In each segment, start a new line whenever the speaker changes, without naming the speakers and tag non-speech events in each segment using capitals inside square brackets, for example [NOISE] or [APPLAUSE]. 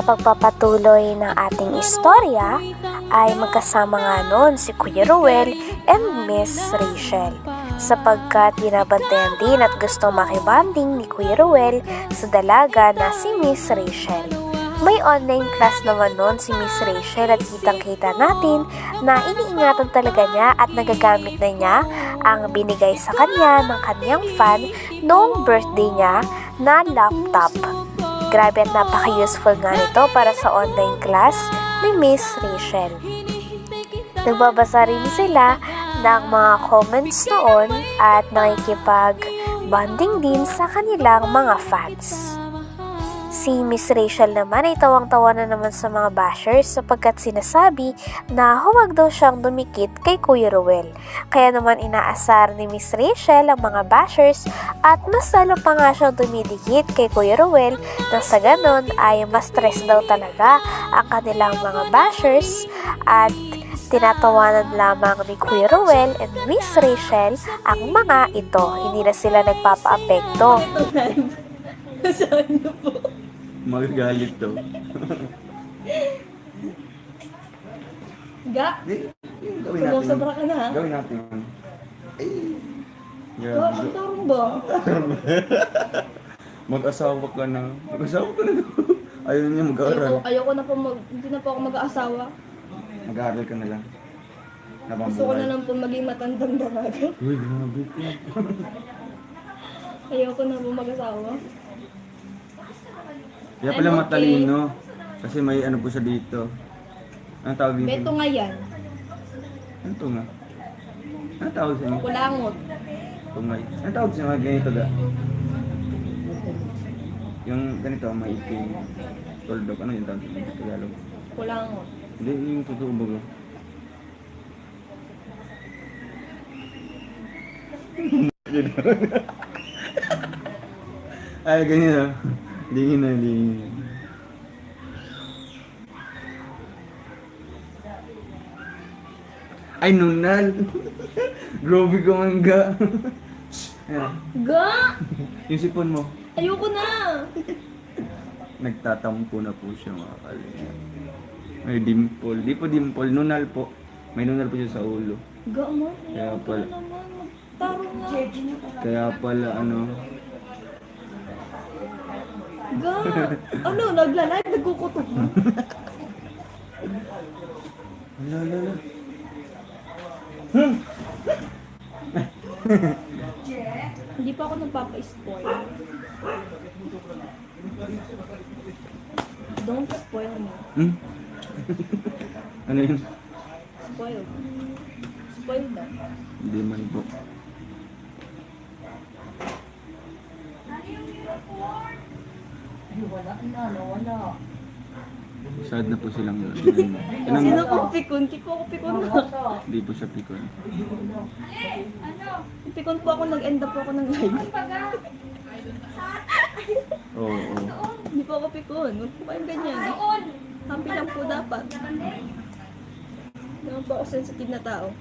Pagpapatuloy ng ating istorya ay magkasama nga noon si Kuya Ruel and Miss Rachel sapagkat binabantayan din at gusto makibanding ni Kuya Ruel sa dalaga na si Miss Rachel. May online class naman noon si Miss Rachel at kitang-kita natin na iniingatan talaga niya at nagagamit na niya ang binigay sa kanya ng kanyang fan noong birthday niya na laptop. Grabe at napaka-useful nga nito para sa online class ni Miss Rachel. Nagbabasa rin sila ng mga comments noon at nakikipag-bonding din sa kanilang mga fans. Si Miss Rachel naman ay tawang-tawa na naman sa mga bashers sapagkat sinasabi na huwag daw siyang dumikit kay Kuya Ruel. Kaya naman inaasar ni Miss Rachel ang mga bashers at mas lalo pa nga siyang dumidikit kay Kuya Ruel nang sa ganon ay mas stress daw talaga ang kanilang mga bashers at tinatawanan lamang ni Kuya Ruel and Miss Rachel ang mga ito. Hindi na sila nagpapa-apekto. [LAUGHS]
Magagalit to.
Ga,
gawin natin.
sumusobra ka na ha?
Gawin natin. Ay. Grabe.
ang tarong ba? [LAUGHS]
Mag-asawa ka na. Mag-asawa ka na. [LAUGHS] Ayaw niya mag-aaral.
Ayoko, ayoko na po mag, hindi na po ako mag-aasawa.
Mag-aaral ka na lang.
Gusto ko na lang po maging matandang dalaga.
Uy, grabe ka. [LAUGHS]
Ayoko na po mag-asawa.
Kaya pala
I'm okay.
matalino. Kasi may ano po siya dito. Ano tawag dito?
Beto nga yan,
Ano to nga? Ano tawag sa inyo?
kulangot.
Tungay. Ano tawag sa mga ganito ga? Yung ganito, may iting tuldok. Ano yung tawag sa Tagalog?
Kulangot.
Hindi, yung totoo ba? [LAUGHS] Ay, ganyan ah. Dingin na, dingin. Ay, nunal! [LAUGHS] Grabe ka man ga. Ayan,
Ga!
yung sipon mo.
Ayoko na!
Nagtatampo na po siya mga kalinga. May dimple. Di po dimple, nunal po. May nunal po siya sa ulo.
Ga man,
Kaya pala.
na naman. Magtarong na.
Kaya pala ano,
Ga! Ano, nagla-live, nagkukutok mo.
ala ala ala. [LAUGHS]
Hindi pa ako nagpapa-spoil. Don't spoil me.
Hmm? [LAUGHS] ano yun?
Spoil. Spoil na.
Hindi man po. Sad na po silang yun.
Sino ko pikon? Di po ako pikon.
Hindi po siya pikon.
Pikon po ako, nag-end up po ako ng live.
Oo, oo.
Hindi po ako pikon. Huwag po kayong ganyan. Happy lang po dapat. Naman po ako sensitive na tao.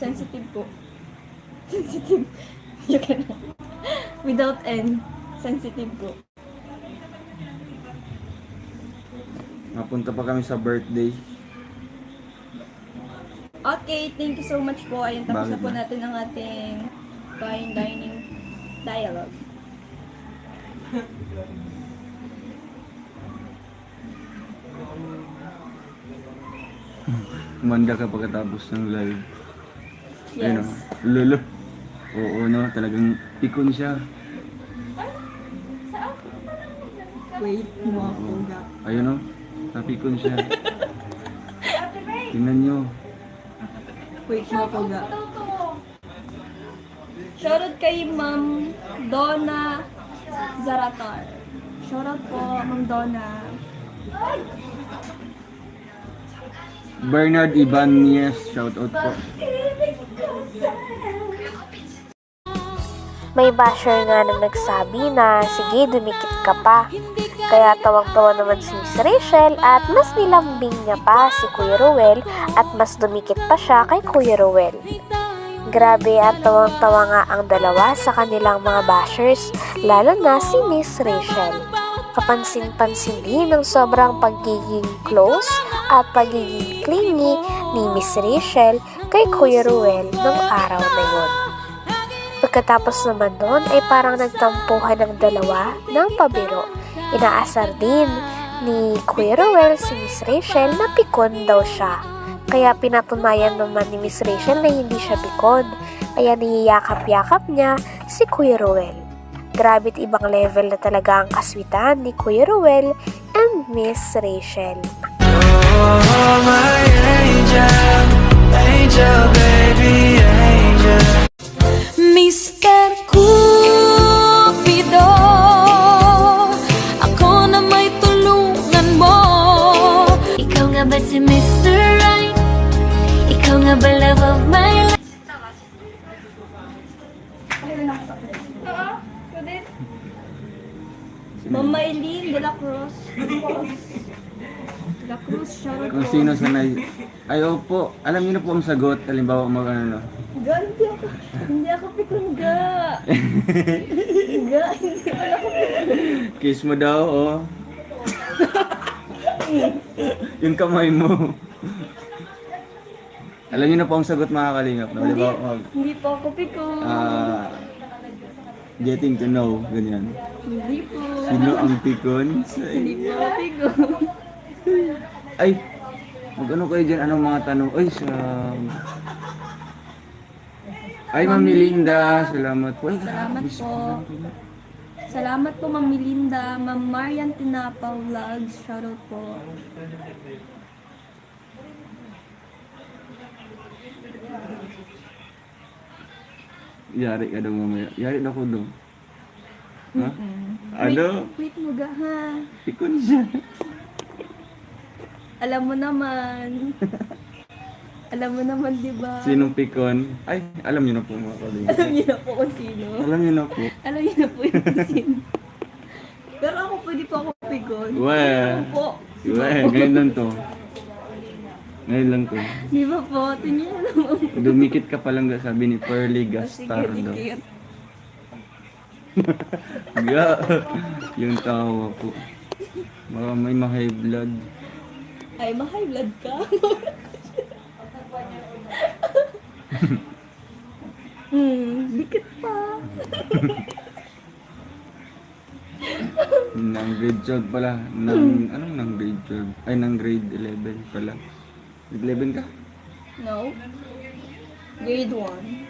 Sensitive po. Sensitive. [LAUGHS] You can Without N. Sensitive po.
Napunta pa kami sa birthday.
Okay, thank you so much po. Ayun, tapos na
Bakit
po
ba?
natin ang ating fine dining dialogue.
Kumanda ka pagkatapos ng live. Ayun
Yes.
o. Lolo. Oo, no. Talagang pikon siya.
Wait mo ako
Oo. Ayun o. Napikon siya. Tingnan nyo.
Wait, mga puga. Shoutout kay Ma'am Donna Zaratar. Shoutout po, Ma'am Donna.
Bernard Ibanez, shout out po.
May basher nga na nagsabi na sige dumikit ka pa. Kaya tawang-tawa naman si Miss Rachel at mas nilambing niya pa si Kuya Ruel at mas dumikit pa siya kay Kuya Ruel. Grabe at tawang-tawa nga ang dalawa sa kanilang mga bashers, lalo na si Miss Rachel. Kapansin-pansin din ng sobrang pagiging close at pagiging clingy ni Miss Rachel kay Kuya Ruel ng araw na yun. Pagkatapos naman nun ay parang nagtampuhan ng dalawa ng pabiro. Inaasar din ni Kuya si Miss Rachel na pikon daw siya. Kaya pinatunayan naman ni Miss Rachel na hindi siya pikon. Kaya niyayakap-yakap niya si Kuya Ruel. Grabe't ibang level na talaga ang kaswitan ni Kuya and Miss Rachel.
Oh, my angel, angel, baby, angel.
Mr. Cupido Ako na may tulungan mo Ikaw nga ba si Mr. Right? Ikaw nga ba love of my life?
Ma'am Maylene de la Cruz. [LAUGHS] La Cruz, shoutout
Kung
po.
sino sanay. Ay, opo. Alam niyo na po ang sagot. Halimbawa, mag ano.
Ga, hindi ako, hindi ako pikon ga. Hindi ako
Kiss mo daw, oh. yung kamay mo. Alam niyo na po ang sagot mga kalingap. No? Di ba? Mag,
Hindi po ako pikon.
ah, getting to know, ganyan.
hindi po.
Sino ang pikon?
Hindi po ako pikon.
Ay, mag ano kayo dyan? Anong mga tanong? Ay, sa... Ay, Ma'am Melinda, salamat po. Ay,
Salamat
grabe,
po. Salamat po, Ma'am Melinda. Ma'am Marian Tinapa Vlogs. Shoutout po.
Yari ka daw mamaya. Yari na ko daw. Ha? Ano?
Wait mo ga ha.
Pikon siya.
Alam mo naman. [LAUGHS] Alam mo naman, di ba?
Sinong pikon? Ay, alam niyo na po mga kalingap.
Alam niyo na po kung sino.
Alam niyo na po.
Alam niyo na po yung kung sino. Pero ako pwede po ako pigon.
Well,
Ako po.
Eh, ngayon lang to. Ngayon lang to.
Di ba po? Tingnan niyo naman.
Dumikit ka pa lang sabi ni Pearly
Sige,
Gastardo.
dikit. [LAUGHS]
Ga, yung tawa po. Baka may ma-high blood.
Ay, ma-high blood ka. hmm, dikit pa. [LAUGHS]
Nang grade 12 pala. Nang, anong nang grade 12? Ay, nang grade 11 pala. Grade 11 ka?
No. Grade 1.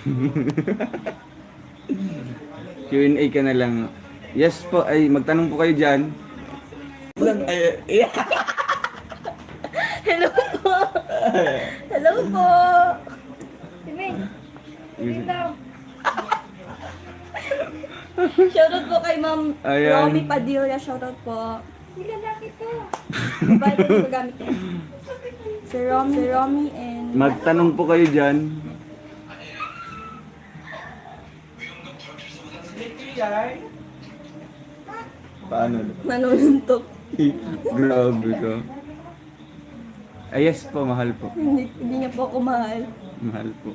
[LAUGHS]
Q&A ka na lang. Yes po, ay magtanong po kayo dyan. Ay, yeah.
Hello po. Hello po. Timing. Shoutout po kay Ma'am
Ayan.
Romy Padilla. Shoutout po. Babae ko ko. Si Romy, si Romy and...
Magtanong po kayo dyan. Paano?
Nanununtok. [LAUGHS]
Grabe ka. Ay, yes po, mahal po.
Hindi, hindi niya po ako mahal.
Mahal po.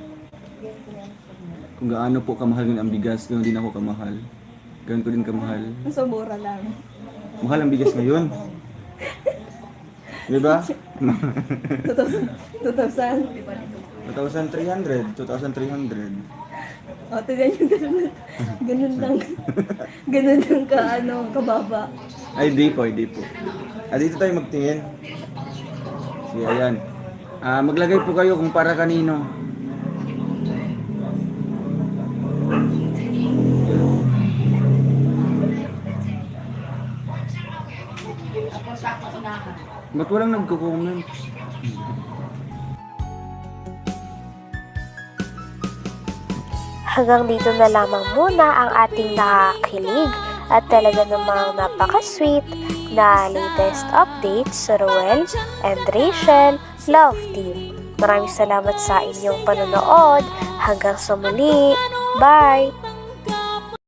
Kung gaano po kamahal yun ang bigas, ganoon din ako kamahal. Ganoon ko din kamahal.
Nasa mura lang.
Mahal ang bigas ngayon. Di ba?
2,000. 2,000.
2,300. 2,300.
O, tignan niyo, ganun, ganun lang. [LAUGHS] ganun lang ka, ano, kababa.
Ay, di po, di po. Ah, dito tayo magtingin. Sige, ayan. Ah, maglagay po kayo kung para kanino. Ba't walang nagko-comment?
Hanggang dito na lamang muna ang ating nakakilig at talaga namang napaka-sweet na latest updates sa Ruel and Rachel Love Team. Maraming salamat sa inyong panonood. Hanggang sa muli. Bye!